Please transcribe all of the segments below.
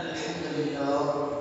الحمد لله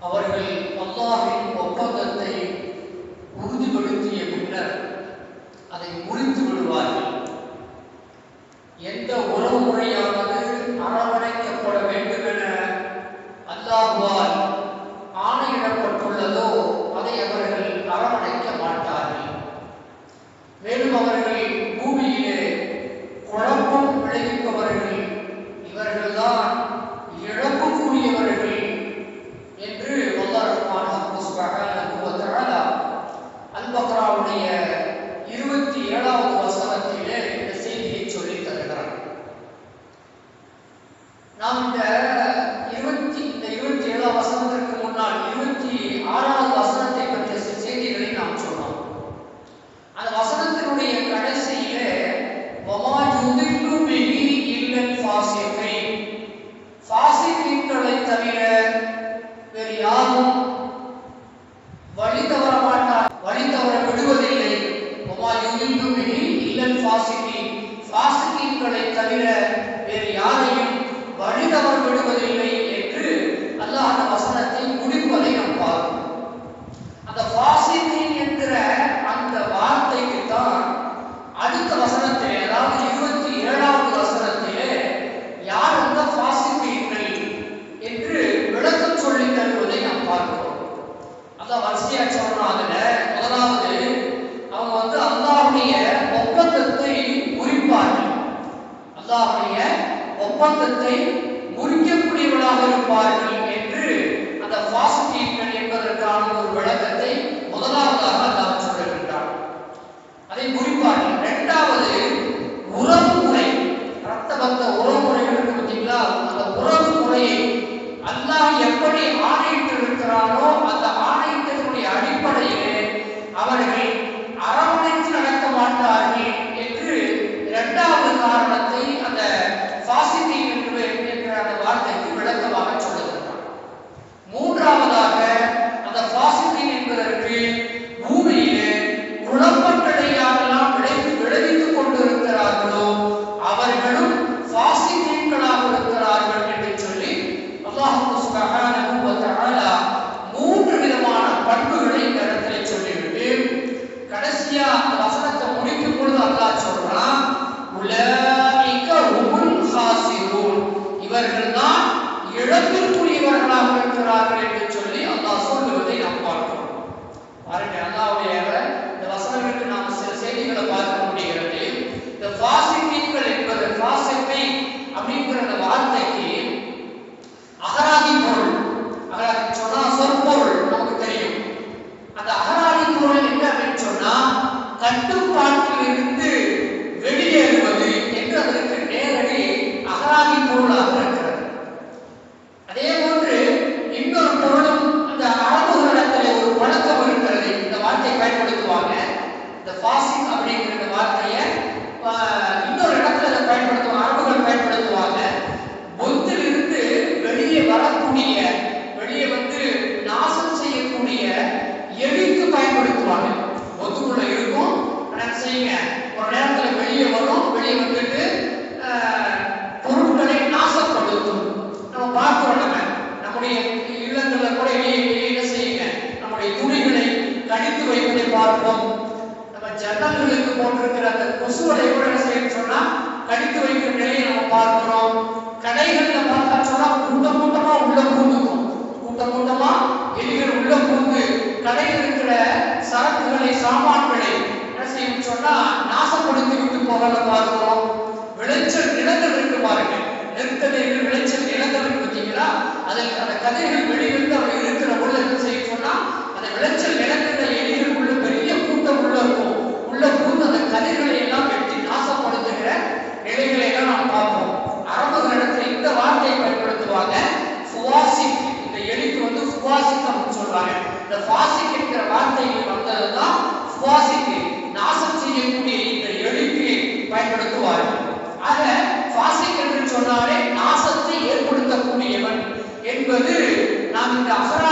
அவர்கள் அல்லாஹின் ஒப்பந்தத்தை உறுதிப்படுத்திய பின்னர் அதை முறித்து விடுவார்கள் அல்லாஹுடைய ஒப்பந்தத்தை முறிக்கக்கூடியவர்களாக இருப்பார்கள் என்று அந்த பாசிட்டிவ்கள் என்பதற்கான ஒரு விளக்கத்தை முதலாவதாக அல்லாஹ் சொல்லுகின்றார் அதை குறிப்பார்கள் இரண்டாவது உறவு முறை ரத்த பந்த உறவு முறைகள் பார்த்தீங்களா? அந்த உறவு முறையை அல்லாஹ் எப்படி ஆணையிட்டு இருக்கிறானோ mortos. பார்க்கிறோம் நம்முடைய இல்லங்களில் கூட என்ன செய்யுங்க. நம்முடைய துணிகளை கடித்து வைப்பதை பார்க்கிறோம் நம்ம ஜன்னல்களுக்கு போட்டிருக்கிற அந்த கொசுவலை கூட என்ன செய்யணும் சொன்னா கடித்து வைக்கிற நிலையை நம்ம பார்க்கிறோம். கடைகளில் பார்த்தா சொன்னா கூட்டம் கூட்டமா உள்ள பூந்துக்கும். கூட்டம் கூட்டமா எலிகள் உள்ள பூந்து கடையில் இருக்கிற சரக்குகளை சாமான்களை என்ன செய்யும் சொன்னா நாசப்படுத்தி விட்டு போகல பார்க்கிறோம். விளைச்சல் நிலங்கள் இருக்கு பாருங்க. நெருக்கடிகள் விளைச்சல் இல்லைங்களா அதில் அந்த கதிர்கள் வெளியிருந்து அவர் இருக்கிற உள்ள என்ன செய்ய சொன்னா அந்த விளைச்சல் இழக்கிற எலிகள் உள்ள பெரிய கூட்டம் உள்ள இருக்கும். உள்ள பூந்து அந்த கதிர்களை எல்லாம் வெட்டி நாசப்படுத்துகிற நிலைகளை எல்லாம் நாம் பார்ப்போம். அரபு இடத்துல இந்த வார்த்தையை பயன்படுத்துவாங்க. சுவாசிக் இந்த எலிக்கு வந்து சுவாசிக் அப்படின்னு சொல்றாங்க. இந்த பாசிக் என்கிற வார்த்தையில் வந்ததுதான் சுவாசிக் 것을 납니다.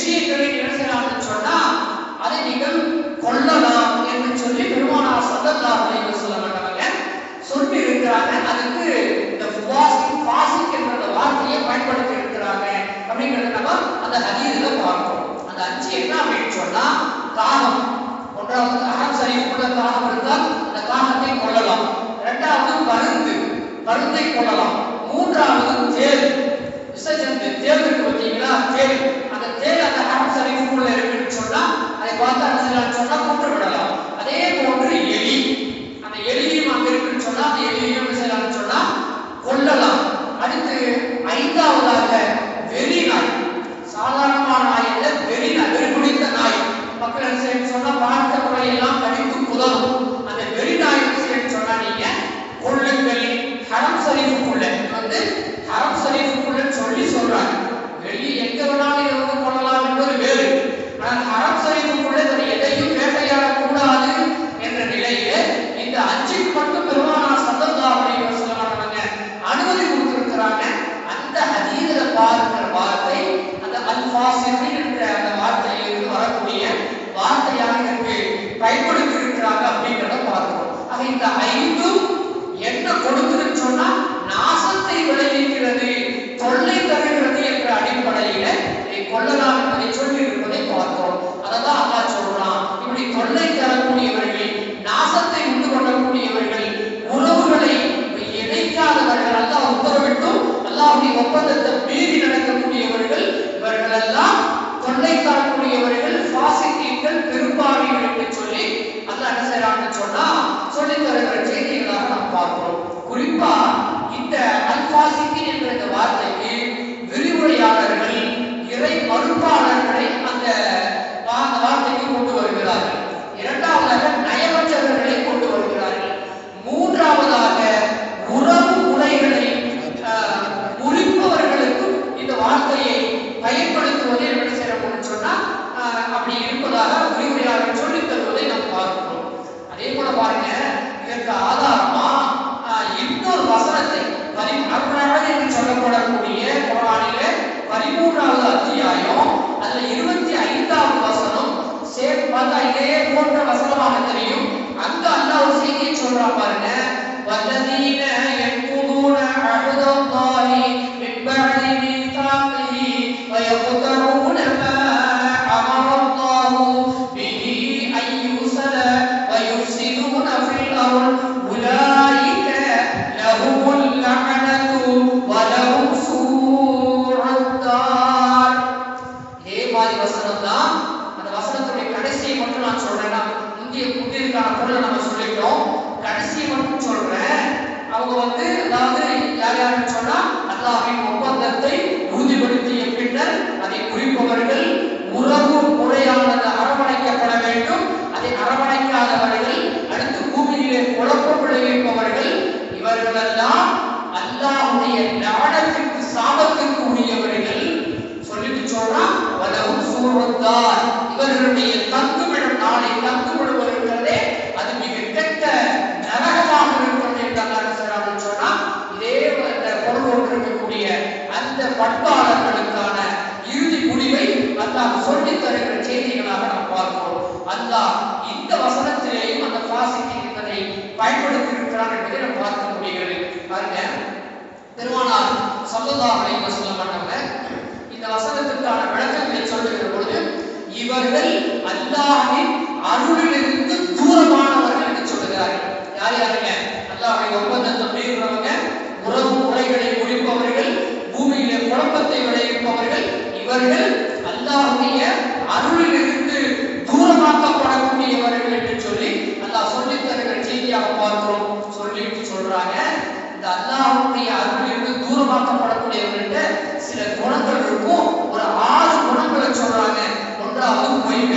விஷயங்களை நிகழ்த்தலாம் சொன்னா அதை நீங்கள் கொள்ளலாம் என்று சொல்லி பெருமானார் சல்லல்லா அலைஹி சொல்ல மாட்டவங்க சொல்லி இருக்கிறாங்க அதுக்கு இந்த ஃபாசிங் ஃபாசிக் என்ற வார்த்தையை பயன்படுத்தி இருக்கிறாங்க. அப்படிங்கறத நம்ம அந்த ஹதீஸ்ல பார்க்கிறோம். அந்த அஞ்சு என்ன அப்படின்னு சொன்னா காகம் ஒன்றாவது அகம் சரிவுக்குள்ள காகம் இருந்தால் அந்த காகத்தை கொள்ளலாம். இரண்டாவது பருந்து பருந்தை கொள்ளலாம். மூன்றாவது தேர் விசஜந்து தேர்தலுக்கு பார்த்தீங்களா? தேர்தல் அந்த தேல் அந்த ஹரம் சரீஃபுக்குள்ள இருக்குன்னு சொன்னால் அதை பார்த்து அரசலான்னு சொன்னால் கொன்று விடலாம் அதே போன்று எலி அந்த எலியும் அங்க இருக்குன்னு சொன்னால் அந்த எலியும் என்ன சொன்னால் கொல்லலாம். அடுத்து ஐந்தாவதாக வெறி நாய். சாதாரணமான நாய் இல்லை வெறி நாய் வெறி குடித்த நாய். மக்கள் என்ன செய்யணும் சொன்னா ему падает இவர்கள் தான் அல்லாஹ்வுடைய லானத்திற்கு சாபத்திற்கு உரியவர்கள் சொல்லிட்டு சொல்றான். வலவும் இவர்களுடைய தங்குமிடம் நாளை தங்குமிடுவர் இருக்கிறதே அது மிக கெட்ட நரகமாக இருக்கிறது என்று அல்லாஹ் சொல்றான்னு சொன்னா இதே அந்த பொருளோடு இருக்கக்கூடிய அந்த பண்பாளர்களுக்கான இறுதி முடிவை அல்லாஹ் சொல்லி தருகிற செய்திகளாக நாம் பார்க்கிறோம். அல்லாஹ் இந்த வசனத்திலேயும் அந்த பாசிட்டிவ் என்பதை பயன்படுத்தி இருக்கிறார் என்பதை நாம் பார்க்கிறோம். பாருங்க. பெருமானார் சல்லல்லா சொல்ல வஸல்லம் இந்த வசனத்திற்கான விளக்கங்களை சொல்லுகிற பொழுது இவர்கள் அல்லாஹ்வின் அருளிலிருந்து தூரமானவர்கள் என்று சொல்லுகிறார்கள். யார் யாருங்க? அல்லாஹ்வை ஒப்பந்த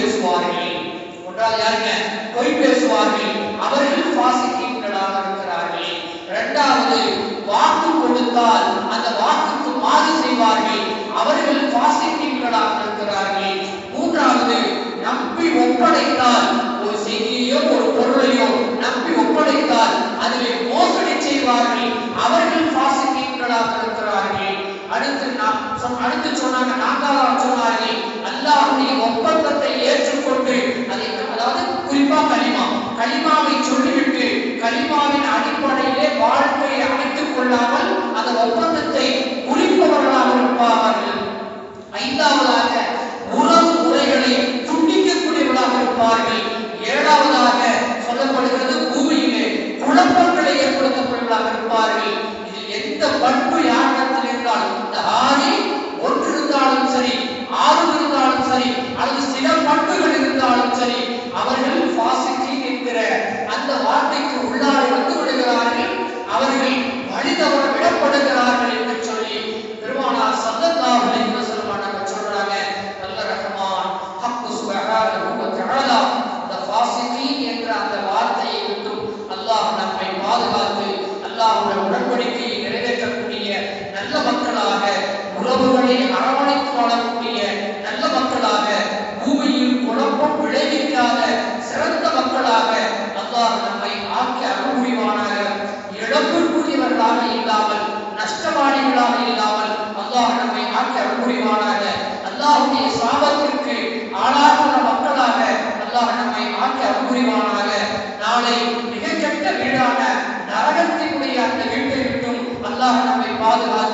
பேசுவார்கள். ஒன்றாவது யாருங்க? பொய் பேசுவார்கள். அவர்கள் பாசிட்டிவ்களாக இருக்கிறார்கள். இரண்டாவது வாக்கு கொடுத்தால் அந்த வாக்குக்கு மாறு செய்வார்கள். அவர்கள் பாசிட்டிவ்களாக இருக்கிறார்கள். மூன்றாவது நம்பி ஒப்படைத்தால் ஒரு செய்தியையோ ஒரு பொருளையோ நம்பி ஒப்படைத்தால் அதில் மோசடி செய்வார்கள். அவர்கள் பாசிட்டிவ்களாக இருக்கிறார்கள். அடுத்து நான் அடுத்து சொன்னாங்க நான்காவது சொன்னார்கள் அல்லாஹுடைய ஒப்பந்தத்தை ஏற்றுக்கொண்டு அதை அதாவது குறிப்பா கலிமா கலிமாவை சொல்லிவிட்டு கலிமாவின் அடிப்படையிலே வாழ்க்கையை அமைத்துக் கொள்ளாமல் அந்த ஒப்பந்தத்தை குறிப்பவர்களாக இருப்பார்கள். ஐந்தாவதாக உறவு முறைகளை துண்டிக்கக்கூடியவர்களாக இருப்பார்கள். ஏழாவதாக சொல்லப்படுகிறது பூமியிலே குழப்பங்களை ஏற்படுத்தக்கூடியவர்களாக இருப்பார்கள். இதில் எந்த பண்பு யாரிடத்தில் இருந்தாலும் இந்த ஆறில் అది స్థిరం அல்லாஹ்வுடைய சாபத்திற்கு ஆளாகிற மக்களாக அல்லாஹ் நம்மை ஆக்கி அருள் புரிவானாக நாளை மிக கெட்ட வீடான நரகத்தினுடைய அந்த வீட்டை விட்டும் அல்லாஹ் நம்மை பாதுகாத்து